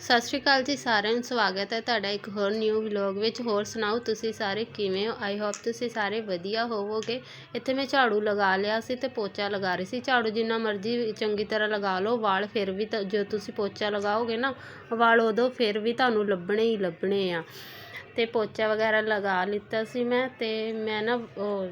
ਸਤਿ ਸ਼੍ਰੀ ਅਕਾਲ ਜੀ ਸਾਰਿਆਂ ਨੂੰ, ਸਵਾਗਤ ਹੈ ਤੁਹਾਡਾ ਇੱਕ ਹੋਰ ਨਿਊ ਵਲੌਗ ਵਿੱਚ। ਹੋਰ ਸੁਣਾਓ ਤੁਸੀਂ ਸਾਰੇ ਕਿਵੇਂ ਹੋ? ਆਈ ਹੋਪ ਤੁਸੀਂ ਸਾਰੇ ਵਧੀਆ ਹੋਵੋਗੇ। ਇੱਥੇ ਮੈਂ ਝਾੜੂ ਲਗਾ ਲਿਆ ਸੀ ਤੇ ਪੋਚਾ ਲਗਾ ਰਹੀ ਸੀ। ਝਾੜੂ ਜਿੰਨਾ ਮਰਜ਼ੀ ਚੰਗੀ ਤਰ੍ਹਾਂ ਲਗਾ ਲਓ, ਵਾਲ ਫਿਰ ਵੀ ਤਾਂ ਜੋ ਤੁਸੀਂ ਪੋਚਾ ਲਗਾਓਗੇ ਨਾ, ਵਾਲ ਉਦੋਂ ਫਿਰ ਵੀ ਤੁਹਾਨੂੰ ਲੱਭਣੇ ਹੀ ਲੱਭਣੇ ਆ। ਤੇ ਪੋਚਾ ਵਗੈਰਾ ਲਗਾ ਲਿੱਤਾ ਸੀ ਮੈਂ ਤੇ ਮੈਂ ਨਾ ਉਹ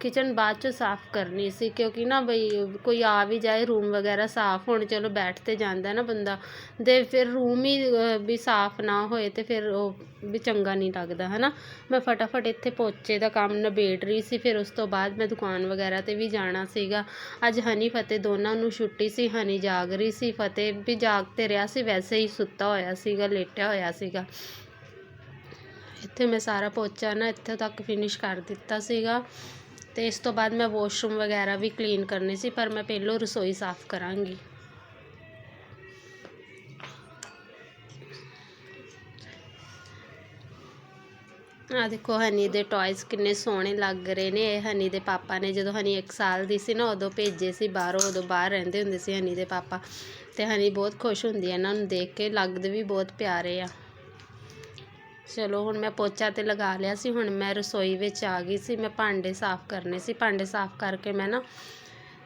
ਕਿਚਨ ਬਾਅਦ 'ਚੋਂ ਸਾਫ਼ ਕਰਨੀ ਸੀ, ਕਿਉਂਕਿ ਨਾ ਬਈ ਕੋਈ ਆ ਵੀ ਜਾਏ ਰੂਮ ਵਗੈਰਾ ਸਾਫ਼ ਹੋਣ, ਚਲੋ ਬੈਠ ਤੇ ਜਾਂਦਾ ਨਾ ਬੰਦਾ ਦੇ ਫਿਰ ਰੂਮ ਹੀ ਵੀ ਸਾਫ਼ ਨਾ ਹੋਏ ਤੇ ਫਿਰ ਉਹ ਵੀ ਚੰਗਾ ਨਹੀਂ ਲੱਗਦਾ ਹੈ ਨਾ ਮੈਂ ਫਟਾਫਟ ਇੱਥੇ ਪੋਚੇ ਦਾ ਕੰਮ ਨਿਬੇੜ ਰਹੀ ਸੀ, ਫਿਰ ਉਸ ਤੋਂ ਬਾਅਦ ਮੈਂ ਦੁਕਾਨ ਵਗੈਰਾ ਤੇ ਵੀ ਜਾਣਾ ਸੀਗਾ। ਅੱਜ ਹਨੀ ਫਤਿਹ ਦੋਨਾਂ ਨੂੰ ਛੁੱਟੀ ਸੀ, ਹਨੀ ਜਾਗ ਰਹੀ ਸੀ, ਫਤਿਹ ਵੀ ਜਾਗ ਤੇ ਰਿਹਾ ਸੀ, ਵੈਸੇ ਹੀ ਸੁੱਤਾ ਹੋਇਆ ਸੀਗਾ, ਲੇਟਿਆ ਹੋਇਆ ਸੀਗਾ। ਇੱਥੇ ਮੈਂ ਸਾਰਾ ਪੋਚਾ ਨਾ ਇੱਥੇ ਤੱਕ ਫਿਨਿਸ਼ ਕਰ ਦਿੱਤਾ ਸੀਗਾ। ਤੇ ਇਸ ਤੋਂ ਬਾਅਦ ਮੈਂ ਵਾਸ਼ਰੂਮ ਵਗੈਰਾ ਵੀ ਕਲੀਨ ਕਰਨੇ ਸੀ, ਪਰ ਮੈਂ ਪਹਿਲੋਂ ਰਸੋਈ ਸਾਫ਼ ਕਰਾਂਗੀ। ਆ ਦੇਖੋ, ਹਨੀ ਦੇ ਟੌਇਜ਼ ਕਿੰਨੇ ਸੋਹਣੇ ਲੱਗ ਰਹੇ ਨੇ। ਇਹ ਹਨੀ ਦੇ ਪਾਪਾ ਨੇ ਜਦੋਂ ਹਨੀ 1 ਸਾਲ ਦੀ ਸੀ ਨਾ, ਉਦੋਂ ਭੇਜੇ ਸੀ ਬਾਹਰੋਂ, ਉਦੋਂ ਬਾਹਰ ਰਹਿੰਦੇ ਹੁੰਦੇ ਸੀ ਹਨੀ ਦੇ ਪਾਪਾ। ਤੇ ਹਨੀ ਬਹੁਤ ਖੁਸ਼ ਹੁੰਦੀ ਹੈ ਇਹਨਾਂ ਨੂੰ ਦੇਖ ਕੇ, ਲੱਗਦੇ ਵੀ ਬਹੁਤ ਪਿਆਰੇ ਆ। ਚਲੋ, ਹੁਣ ਮੈਂ ਪੋਚਾ ਤੇ ਲਗਾ ਲਿਆ ਸੀ, ਹੁਣ ਮੈਂ ਰਸੋਈ ਵਿੱਚ ਆ ਗਈ ਸੀ, ਮੈਂ ਭਾਂਡੇ ਸਾਫ਼ ਕਰਨੇ ਸੀ। ਭਾਂਡੇ ਸਾਫ਼ ਕਰਕੇ ਮੈਂ ਨਾ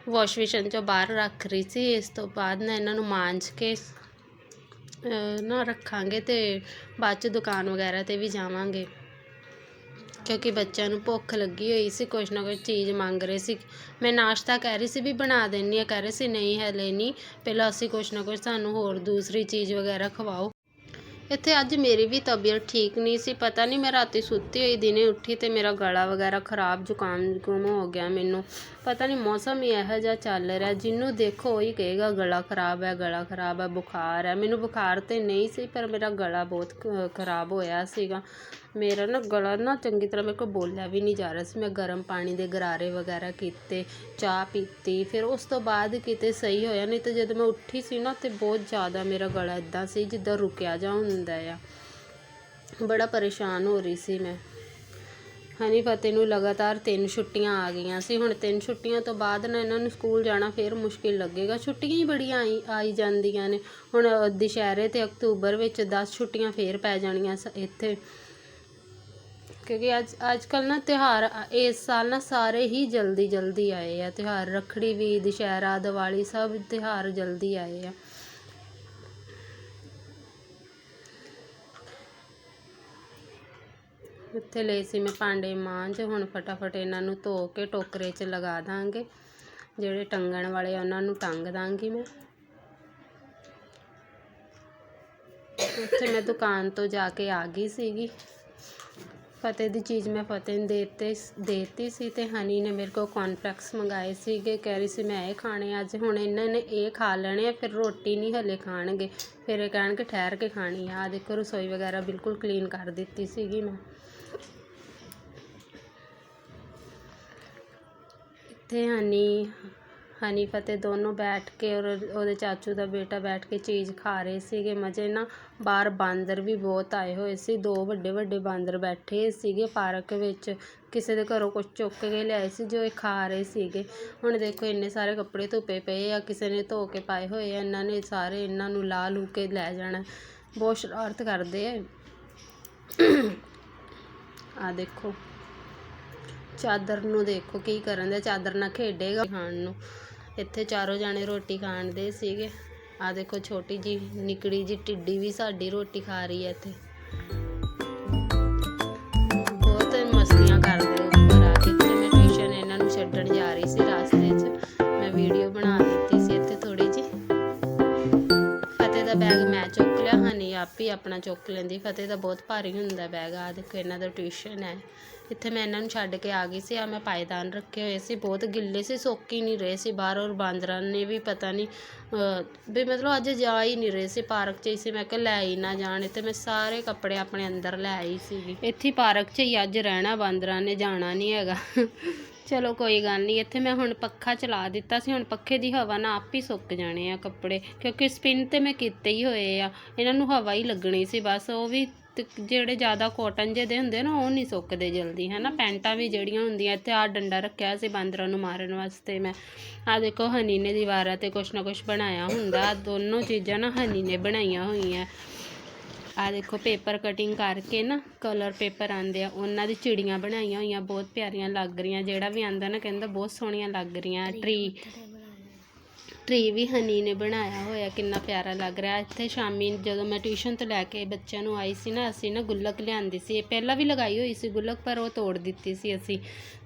ਵਾਸ਼ ਬੇਸਿਨ ਚੋਂ ਬਾਹਰ ਰੱਖ ਰਹੀ ਸੀ। ਇਸ ਤੋਂ ਬਾਅਦ ਨਾ ਇਹਨਾਂ ਨੂੰ ਮਾਂਜ ਕੇ ਨਾ ਰੱਖਾਂਗੇ ਤੇ ਬਾਅਦ ਚ ਦੁਕਾਨ ਵਗੈਰਾ ਤੇ ਵੀ ਜਾਵਾਂਗੇ। ਕਿਉਂਕਿ ਬੱਚਿਆਂ ਨੂੰ ਭੁੱਖ ਲੱਗੀ ਹੋਈ ਸੀ, ਕੁਛ ਨਾ ਕੁਛ ਚੀਜ਼ ਮੰਗ ਰਹੇ ਸੀ। ਮੈਂ ਨਾਸ਼ਤਾ ਕਹਿ ਰਹੀ ਸੀ ਵੀ ਬਣਾ ਦਿੰਨੀ ਆ, ਕਹਿ ਰਹੇ ਸੀ, ਨਹੀਂ, ਹਲੇ ਨਹੀਂ। ਪਹਿਲਾਂ ਅਸੀਂ ਕੁਛ ਨਾ ਕੁਛ ਸਾਨੂੰ ਹੋਰ ਦੂਸਰੀ ਚੀਜ਼ ਵਗੈਰਾ ਖਵਾਓ। ਇੱਥੇ ਅੱਜ ਮੇਰੀ ਵੀ ਤਬੀਅਤ ਠੀਕ ਨਹੀਂ ਸੀ, ਪਤਾ ਨਹੀਂ ਮੈਂ ਰਾਤੀ ਸੁੱਤੀ ਹੋਈ, ਦਿਨੇ ਉੱਠੀ ਤੇ ਮੇਰਾ ਗਲਾ ਵਗੈਰਾ ਖਰਾਬ, ਜ਼ੁਕਾਮ ਜ਼ੁਕਾਮ ਹੋ ਗਿਆ ਮੈਨੂੰ। ਪਤਾ ਨਹੀਂ ਮੌਸਮ ਹੀ ਇਹੋ ਜਿਹਾ ਚੱਲ ਰਿਹਾ, ਜਿਹਨੂੰ ਦੇਖੋ ਉਹੀ ਕਹੇਗਾ ਗਲਾ ਖਰਾਬ ਹੈ, ਗਲਾ ਖਰਾਬ ਹੈ, ਬੁਖਾਰ ਹੈ। ਮੈਨੂੰ ਬੁਖਾਰ ਤੇ ਨਹੀਂ ਸੀ, ਪਰ ਮੇਰਾ ਗਲਾ ਬਹੁਤ ਖਰਾਬ ਹੋਇਆ ਸੀਗਾ। ਮੇਰਾ ਨਾ ਗਲਾ ਨਾ ਚੰਗੀ ਤਰ੍ਹਾਂ ਮੇਰੇ ਕੋਲ ਬੋਲਿਆ ਵੀ ਨਹੀਂ ਜਾ ਰਿਹਾ ਸੀ। ਮੈਂ ਗਰਮ ਪਾਣੀ ਦੇ ਗਰਾਰੇ ਵਗੈਰਾ ਕੀਤੇ, ਚਾਹ ਪੀਤੀ, ਫਿਰ ਉਸ ਤੋਂ ਬਾਅਦ ਕਿਤੇ ਸਹੀ ਹੋਇਆ ਨਹੀਂ ਤਾਂ ਜਦੋਂ ਮੈਂ ਉੱਠੀ ਸੀ ਨਾ ਤੇ ਬਹੁਤ ਜ਼ਿਆਦਾ ਮੇਰਾ ਗਲਾ ਇਦਾਂ ਸੀ ਜਿੱਦਾਂ ਰੁਕਿਆ ਜਾ ਹੁੰਦਾ ਆ। ਬੜਾ ਪਰੇਸ਼ਾਨ ਹੋ ਰਹੀ ਸੀ ਮੈਂ। ਹਨੀ ਫਤਿਹ ਨੂੰ ਲਗਾਤਾਰ ਤਿੰਨ ਛੁੱਟੀਆਂ ਆ ਗਈਆਂ ਸੀ। ਹੁਣ ਤਿੰਨ ਛੁੱਟੀਆਂ ਤੋਂ ਬਾਅਦ ਨਾ ਇਹਨਾਂ ਨੂੰ ਸਕੂਲ ਜਾਣਾ ਫੇਰ ਮੁਸ਼ਕਿਲ ਲੱਗੇਗਾ। ਛੁੱਟੀਆਂ ਹੀ ਬੜੀਆਂ ਆਈ ਆਈ ਜਾਂਦੀਆਂ ਨੇ। ਹੁਣ ਦੁਸ਼ਹਿਰੇ ਤੇ ਅਕਤੂਬਰ ਵਿੱਚ 10 ਛੁੱਟੀਆਂ ਫੇਰ ਪੈ ਜਾਣੀਆਂ ਸ- ਇੱਥੇ। ਕਿਉਂਕਿ ਅੱਜ ਅੱਜ ਕੱਲ੍ਹ ਨਾ ਤਿਉਹਾਰ, ਇਸ ਸਾਲ ਨਾ ਸਾਰੇ ਹੀ ਜਲਦੀ ਜਲਦੀ ਆਏ ਆ। ਤਿਉਹਾਰ ਰੱਖੜੀ ਵੀ ਦੁਸ਼ਹਿਰਾ, ਦੀਵਾਲੀ ਸਭ ਤਿਉਹਾਰ ਜਲਦੀ ਆਏ ਆ। ਉੱਥੇ ਲਏ ਸੀ ਮੈਂ ਭਾਂਡੇ ਮਾਂਜ ਹੁਣ ਫਟਾਫਟ ਇਹਨਾਂ ਨੂੰ ਧੋ ਕੇ ਟੋਕਰੇ 'ਚ ਲਗਾ ਦਾਂਗੇ। ਜਿਹੜੇ ਟੰਗਣ ਵਾਲੇ ਆ, ਉਹਨਾਂ ਨੂੰ ਟੰਗ ਦਾਂਗੀ ਮੈਂ। ਉੱਥੇ ਮੈਂ ਦੁਕਾਨ ਤੋਂ ਜਾ ਕੇ ਆ ਗਈ ਸੀਗੀ। ਫਤਿਹ ਦੀ ਚੀਜ਼ ਮੈਂ ਫਤਿਹ ਨੂੰ ਦੇਤੇ ਦੇਤੀ ਸੀ ਅਤੇ ਹਨੀ ਨੇ ਮੇਰੇ ਕੋਲ ਕੌਰਨਫਲੈਕਸ ਮੰਗਵਾਏ ਸੀਗੇ। ਕਹਿ ਰਹੀ ਸੀ, ਮੈਂ ਇਹ ਖਾਣੇ ਅੱਜ ਹੁਣ ਇਹਨਾਂ ਨੇ ਇਹ ਖਾ ਲੈਣੇ ਆ, ਫਿਰ ਰੋਟੀ ਨਹੀਂ ਹਲੇ ਖਾਣਗੇ। ਫਿਰ ਇਹ ਕਹਿਣਗੇ ਠਹਿਰ ਕੇ ਖਾਣੀ ਆ। ਆਹ ਦੇਖੋ, ਰਸੋਈ ਵਗੈਰਾ ਬਿਲਕੁਲ ਕਲੀਨ ਕਰ ਦਿੱਤੀ ਸੀਗੀ ਮੈਂ। ਇੱਥੇ ਹਨੀ ਹਨੀ ਫਤਿਹ ਦੋਨੋਂ ਬੈਠ ਕੇ ਔਰ ਉਹਦੇ ਚਾਚੂ ਦਾ ਬੇਟਾ ਬੈਠ ਕੇ ਚੀਜ਼ ਖਾ ਰਹੇ ਸੀਗੇ। ਮਜ਼ੇ ਨਾਲ ਬਾਹਰ ਬਾਂਦਰ ਵੀ ਬਹੁਤ ਆਏ ਹੋਏ ਸੀ। ਦੋ ਵੱਡੇ ਵੱਡੇ ਬਾਂਦਰ ਬੈਠੇ ਸੀਗੇ ਪਾਰਕ ਵਿੱਚ। ਕਿਸੇ ਦੇ ਘਰੋਂ ਕੁਛ ਚੁੱਕ ਕੇ ਲਿਆਏ ਸੀ ਜੋ ਇਹ ਖਾ ਰਹੇ ਸੀਗੇ। ਹੁਣ ਦੇਖੋ ਇੰਨੇ ਸਾਰੇ ਕੱਪੜੇ ਧੁੱਪੇ ਪਏ ਆ, ਕਿਸੇ ਨੇ ਧੋ ਕੇ ਪਾਏ ਹੋਏ ਆ, ਇਹਨਾਂ ਨੇ ਸਾਰੇ ਇਹਨਾਂ ਨੂੰ ਲਾ ਲੂ ਕੇ ਲੈ ਜਾਣਾ। ਬਹੁਤ ਸ਼ਰਾਰਤ ਕਰਦੇ ਆ। ਆ ਦੇਖੋ। ਚਾਦਰ ਨੂੰ ਦੇਖੋ ਕੀ ਕਰਨ ਦੇ ਚਾਦਰ ਨਾਲ ਖੇਡੇਗਾ। ਖਾਣ ਨੂੰ। ਇੱਥੇ ਚਾਰੋਂ ਜਾਣੇ ਰੋਟੀ ਖਾਣ ਦੇ ਸੀਗੇ। ਆ ਦੇਖੋ ਛੋਟੀ ਜੀ ਨਿਕੜੀ ਜੀ ਟਿੱਡੀ ਵੀ ਸਾਡੀ ਰੋਟੀ ਖਾ ਰਹੀ ਹੈ ਇੱਥੇ। ਬਹੁਤ ਮਸਤੀਆਂ ਕਰਦੇ ਆਪ ਹੀ ਆਪਣਾ ਚੁੱਕ ਲੈਂਦੀ, ਫਤਿਹ ਦਾ ਬਹੁਤ ਭਾਰੀ ਹੁੰਦਾ ਬੈਗ ਆ ਦੇਖੋ ਇਹਨਾਂ ਦਾ ਟਿਊਸ਼ਨ ਹੈ। ਇੱਥੇ ਮੈਂ ਇਹਨਾਂ ਨੂੰ ਛੱਡ ਕੇ ਆ ਗਈ ਸੀ ਆ ਮੈਂ ਪਾਇਦਾਨ ਰੱਖੇ ਹੋਏ ਸੀ, ਬਹੁਤ ਗਿੱਲੇ ਸੀ, ਸੁੱਕ ਹੀ ਨਹੀਂ ਰਹੇ ਸੀ ਬਾਹਰ ਔਰ ਬਾਂਦਰਾਂ ਨੇ ਵੀ ਪਤਾ ਨਹੀਂ ਵੀ ਮਤਲਬ ਅੱਜ ਜਾ ਹੀ ਨਹੀਂ ਰਹੇ ਸੀ ਪਾਰਕ 'ਚ ਹੀ ਸੀ, ਮੈਂ ਕਿਹਾ ਲੈ ਹੀ ਨਾ ਜਾਣ ਤੇ ਮੈਂ ਸਾਰੇ ਕੱਪੜੇ ਆਪਣੇ ਅੰਦਰ ਲੈ ਆਈ ਸੀਗੀ। ਇੱਥੇ ਪਾਰਕ 'ਚ ਹੀ ਅੱਜ ਰਹਿਣਾ, ਬਾਂਦਰਾਂ ਨੇ ਜਾਣਾ ਨਹੀਂ ਹੈਗਾ। ਚਲੋ ਕੋਈ ਗੱਲ ਨਹੀਂ, ਇੱਥੇ ਮੈਂ ਹੁਣ ਪੱਖਾ ਚਲਾ ਦਿੱਤਾ ਸੀ, ਹੁਣ ਪੱਖੇ ਦੀ ਹਵਾ ਨਾਲ ਆਪ ਹੀ ਸੁੱਕ ਜਾਣੇ ਆ ਕੱਪੜੇ, ਕਿਉਂਕਿ ਸਪਿਨ ਤੇ ਮੈਂ ਕੀਤੇ ਹੀ ਹੋਏ ਆ, ਇਹਨਾਂ ਨੂੰ ਹਵਾ ਹੀ ਲੱਗਣੀ ਸੀ ਬਸ, ਉਹ ਵੀ ਤੇ ਜਿਹੜੇ ਜ਼ਿਆਦਾ ਕਾਟਨ ਜਿਹੇ ਦੇ ਹੁੰਦੇ ਨਾ, ਉਹ ਨਹੀਂ ਸੁੱਕਦੇ ਜਲਦੀ ਹੈ ਨਾ ਪੈਂਟਾਂ ਵੀ ਜਿਹੜੀਆਂ ਹੁੰਦੀਆਂ, ਇੱਥੇ ਆ ਡੰਡਾ ਰੱਖਿਆ ਸੀ ਬਾਂਦਰਾਂ ਨੂੰ ਮਾਰਨ ਵਾਸਤੇ ਮੈਂ ਆ ਦੇਖੋ ਹਨੀ ਨੇ ਦੀਵਾਰਾਂ ਤੇ ਕੁਛ ਨਾ ਕੁਛ ਬਣਾਇਆ ਹੁੰਦਾ, ਆਹ ਦੋਨੋਂ ਚੀਜ਼ਾਂ ਨਾ ਹਨੀ ਨੇ ਬਣਾਈਆਂ ਹੋਈਆਂ। ਆ ਦੇਖੋ ਪੇਪਰ ਕਟਿੰਗ ਕਰਕੇ ਨਾ ਕਲਰ ਪੇਪਰ ਆਂਦੇ ਆ ਉਹਨਾਂ ਦੀ ਚਿੜੀਆਂ ਬਣਾਈਆਂ ਹੋਈਆਂ ਬਹੁਤ ਪਿਆਰੀਆਂ ਲੱਗ ਰਹੀਆਂ ਜਿਹੜਾ ਵੀ ਆਂਦਾ ਨਾ ਕਹਿੰਦਾ ਬਹੁਤ ਸੋਹਣੀਆਂ ਲੱਗ ਰਹੀਆਂ ਟਰੀ ਟਰੀ ਵੀ ਹਨੀ ਨੇ ਬਣਾਇਆ ਹੋਇਆ, ਕਿੰਨਾ ਪਿਆਰਾ ਲੱਗ ਰਿਹਾ। ਇੱਥੇ ਸ਼ਾਮੀ ਜਦੋਂ ਮੈਂ ਟਿਊਸ਼ਨ ਤੋਂ ਲੈ ਕੇ ਬੱਚਿਆਂ ਨੂੰ ਆਈ ਸੀ ਨਾ, ਅਸੀਂ ਨਾ ਗੁੱਲਕ ਲਿਆਂਦੀ ਸੀ। ਇਹ ਪਹਿਲਾਂ ਵੀ ਲਗਾਈ ਹੋਈ ਸੀ ਗੁੱਲਕ, ਪਰ ਉਹ ਤੋੜ ਦਿੱਤੀ ਸੀ ਅਸੀਂ।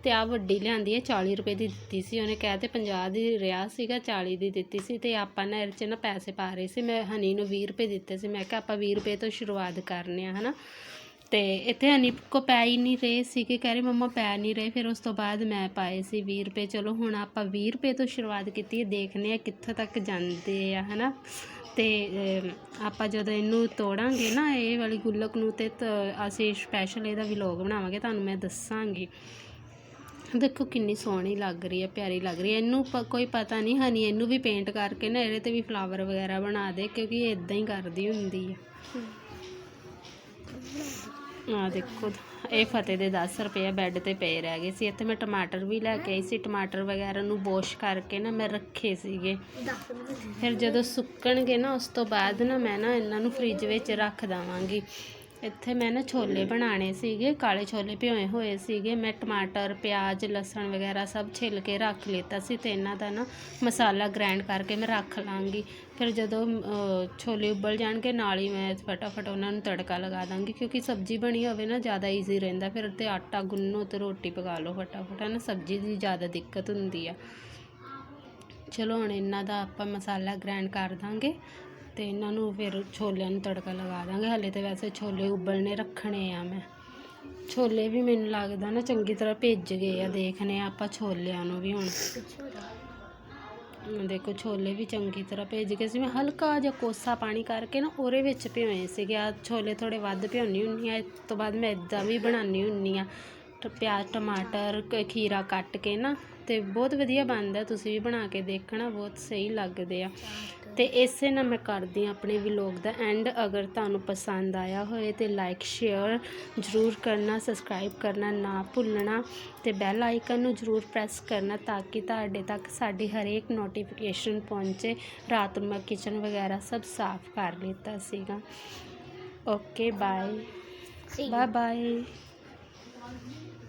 ਤੇ ਆ ਵੱਡੀ ਲਿਆਂਦੀ ਹੈ 40 ਰੁਪਏ ਦੀ ਦਿੱਤੀ ਸੀ। ਉਹਨੇ ਕਹਿ ਤੇ 50 ਦੀ ਰਿਹਾ ਸੀਗਾ 40 ਦੀ ਦਿੱਤੀ ਸੀ ਤੇ ਆਪਾਂ ਨਾ ਇਹਦੇ 'ਚ ਨਾ ਪੈਸੇ ਪਾ ਰਹੇ ਸੀ। ਮੈਂ ਹਨੀ ਨੂੰ 20 ਰੁਪਏ ਦਿੱਤੇ ਸੀ। ਮੈਂ ਕਿਹਾ ਆਪਾਂ 20 ਰੁਪਏ ਤੋਂ ਸ਼ੁਰੂਆਤ ਕਰਨੇ ਆ, ਹਨਾ? ਅਤੇ ਇੱਥੇ ਹਨੀ ਕੋ ਪੈ ਹੀ ਨਹੀਂ ਰਹੇ ਸੀਗੇ। ਕਹਿ ਰਹੇ ਮੰਮਾ ਪੈ ਨਹੀਂ ਰਹੇ। ਫਿਰ ਉਸ ਤੋਂ ਬਾਅਦ ਮੈਂ ਪਾਏ ਸੀ ਵੀਹ ਰੁਪਏ। ਚਲੋ ਹੁਣ ਆਪਾਂ ਵੀਹ ਰੁਪਏ ਤੋਂ ਸ਼ੁਰੂਆਤ ਕੀਤੀ ਹੈ। ਦੇਖਦੇ ਹਾਂ ਕਿੱਥੋਂ ਤੱਕ ਜਾਂਦੇ ਆ ਹੈ ਨਾ ਅਤੇ ਆਪਾਂ ਜਦੋਂ ਇਹਨੂੰ ਤੋੜਾਂਗੇ ਨਾ, ਇਹ ਵਾਲੀ ਗੁੱਲਕ ਨੂੰ ਅਤੇ ਤ- ਅਸੀਂ ਸਪੈਸ਼ਲ ਇਹਦਾ ਵਲੌਗ ਬਣਾਵਾਂਗੇ। ਤੁਹਾਨੂੰ ਮੈਂ ਦੱਸਾਂਗੀ। ਦੇਖੋ ਕਿੰਨੀ ਸੋਹਣੀ ਲੱਗ ਰਹੀ ਹੈ, ਪਿਆਰੀ ਲੱਗ ਰਹੀ ਹੈ। ਇਹਨੂੰ ਪ- ਕੋਈ ਪਤਾ ਨਹੀਂ, ਹਨੀ ਇਹਨੂੰ ਵੀ ਪੇਂਟ ਕਰਕੇ ਨਾ, ਇਹਦੇ ਤੇ ਵੀ ਫਲਾਵਰ ਵਗੈਰਾ ਬਣਾ ਦੇ, ਕਿਉਂਕਿ ਇਹ ਇਦਾਂ ਹੀ ਕਰਦੀ ਹੁੰਦੀ ਹੈ। ਆ ਦੇਖੋ, ਇਹ ਫਤਿਹ ਦੇ 10 ਰੁਪਏ ਬੈੱਡ ਤੇ ਪਏ ਰਹਿ ਗਏ ਸੀ। ਇੱਥੇ ਮੈਂ ਟਮਾਟਰ ਵੀ ਲੈ ਕੇ ਆਈ ਸੀ। ਟਮਾਟਰ ਵਗੈਰਾ ਨੂੰ ਵਾਸ਼ ਕਰਕੇ ਨਾ ਮੈਂ ਰੱਖੇ ਸੀਗੇ। ਫਿਰ ਜਦੋਂ ਸੁੱਕਣਗੇ ਨਾ, ਉਸ ਤੋਂ ਬਾਅਦ ਨਾ ਮੈਂ ਨਾ ਇਹਨਾਂ ਨੂੰ ਫ੍ਰਿਜ ਵਿੱਚ ਰੱਖ ਦਵਾਂਗੀ। ਇੱਥੇ ਮੈਂ ਨਾ ਛੋਲੇ ਬਣਾਣੇ ਸੀਗੇ ਕਾਲੇ ਛੋਲੇ ਭਿਓਏ ਹੋਏ ਸੀਗੇ ਮੈਂ ਟਮਾਟਰ ਪਿਆਜ਼ ਲਸਣ ਵਗੈਰਾ ਸਭ ਛਿੱਲ ਕੇ ਰੱਖ ਲਿੱਤਾ ਸੀ ਤੇ ਇਹਨਾਂ ਦਾ ਨਾ ਮਸਾਲਾ ਗ੍ਰਾਈਂਡ ਕਰਕੇ ਮੈਂ ਰੱਖ ਲਾਂਗੀ। ਫਿਰ ਜਦੋਂ ਛੋਲੇ ਉਬਲ ਜਾਣਗੇ ਨਾਲ ਹੀ ਮੈਂ ਫਟਾਫਟ ਉਹਨਾਂ ਨੂੰ ਤੜਕਾ ਲਗਾ ਦਾਂਗੀ ਕਿਉਂਕਿ ਸਬਜ਼ੀ ਬਣੀ ਹੋਵੇ ਨਾ ਜ਼ਿਆਦਾ ਈਜ਼ੀ ਰਹਿੰਦਾ। ਫਿਰ ਤੇ ਆਟਾ ਗੁੰਨੋ ਤੇ ਰੋਟੀ ਪਕਾ ਲਓ ਫਟਾਫਟ ਹੈ ਨਾ ਸਬਜ਼ੀ ਦੀ ਜ਼ਿਆਦਾ ਦਿੱਕਤ ਹੁੰਦੀ ਆ। ਚਲੋ ਹੁਣ ਇਹਨਾਂ ਦਾ ਆਪਾਂ ਮਸਾਲਾ ਗ੍ਰਾਈਂਡ ਕਰ ਦਾਂਗੇ। ਅਤੇ ਇਹਨਾਂ ਨੂੰ ਫਿਰ ਛੋਲਿਆਂ ਨੂੰ ਤੜਕਾ ਲਗਾ ਦਾਂਗੇ। ਹਾਲੇ ਤਾਂ ਵੈਸੇ ਛੋਲੇ ਉਬਲਣੇ ਰੱਖਣੇ ਆ ਮੈਂ। ਛੋਲੇ ਵੀ ਮੈਨੂੰ ਲੱਗਦਾ ਨਾ ਚੰਗੀ ਤਰ੍ਹਾਂ ਭਿੱਜ ਗਏ ਆ ਦੇਖਨੇ ਆ ਆਪਾਂ ਛੋਲਿਆਂ ਨੂੰ ਵੀ ਹੁਣ। ਦੇਖੋ, ਛੋਲੇ ਵੀ ਚੰਗੀ ਤਰ੍ਹਾਂ ਭਿੱਜ ਗਏ ਸੀ। ਮੈਂ ਹਲਕਾ ਜਿਹਾ ਕੋਸਾ ਪਾਣੀ ਕਰਕੇ ਨਾ ਉਹਦੇ ਵਿੱਚ ਭਿਓਏ ਸੀਗੇ। ਆ ਛੋਲੇ ਥੋੜੇ ਵੱਧ ਭਿਓਨੀ ਹੁੰਨੀ ਆ, ਇਸ ਤੋਂ ਬਾਅਦ ਮੈਂ ਇਦਾਂ ਵੀ ਬਣਾਉਣੀ ਹੁੰਨੀ ਆ। ਪਿਆਜ਼ ਟਮਾਟਰ ਕ- ਖੀਰਾ ਕੱਟ ਕੇ ਨਾ ਤੇ ਬਹੁਤ ਵਧੀਆ ਬਣਦਾ ਤੁਸੀਂ ਵੀ ਬਣਾ ਕੇ ਦੇਖਣਾ ਬਹੁਤ ਸਹੀ ਲੱਗਦੇ ਆ। ਤੇ ਇਸੇ ਨਾਲ ਮੈਂ ਕਰਦੀ ਹਾਂ ਆਪਣੇ ਵਲੌਗ ਦਾ ਐਂਡ ਅਗਰ ਤੁਹਾਨੂੰ ਪਸੰਦ ਆਇਆ ਹੋਏ ਤੇ ਲਾਈਕ ਸ਼ੇਅਰ ਜ਼ਰੂਰ ਕਰਨਾ ਸਬਸਕ੍ਰਾਈਬ ਕਰਨਾ ਨਾ ਭੁੱਲਣਾ ਤੇ ਬੈਲ ਆਈਕਨ ਨੂੰ ਜ਼ਰੂਰ ਪ੍ਰੈਸ ਕਰਨਾ ਤਾਂ ਕਿ ਤੁਹਾਡੇ ਤੱਕ ਸਾਡੀ ਹਰੇਕ ਨੋਟੀਫਿਕੇਸ਼ਨ ਪਹੁੰਚੇ। ਰਾਤ ਨੂੰ ਮੈਂ ਕਿਚਨ ਵਗੈਰਾ ਸਭ ਸਾਫ਼ ਕਰ ਲਿੱਤਾ ਸੀਗਾ। Okay bye bye bye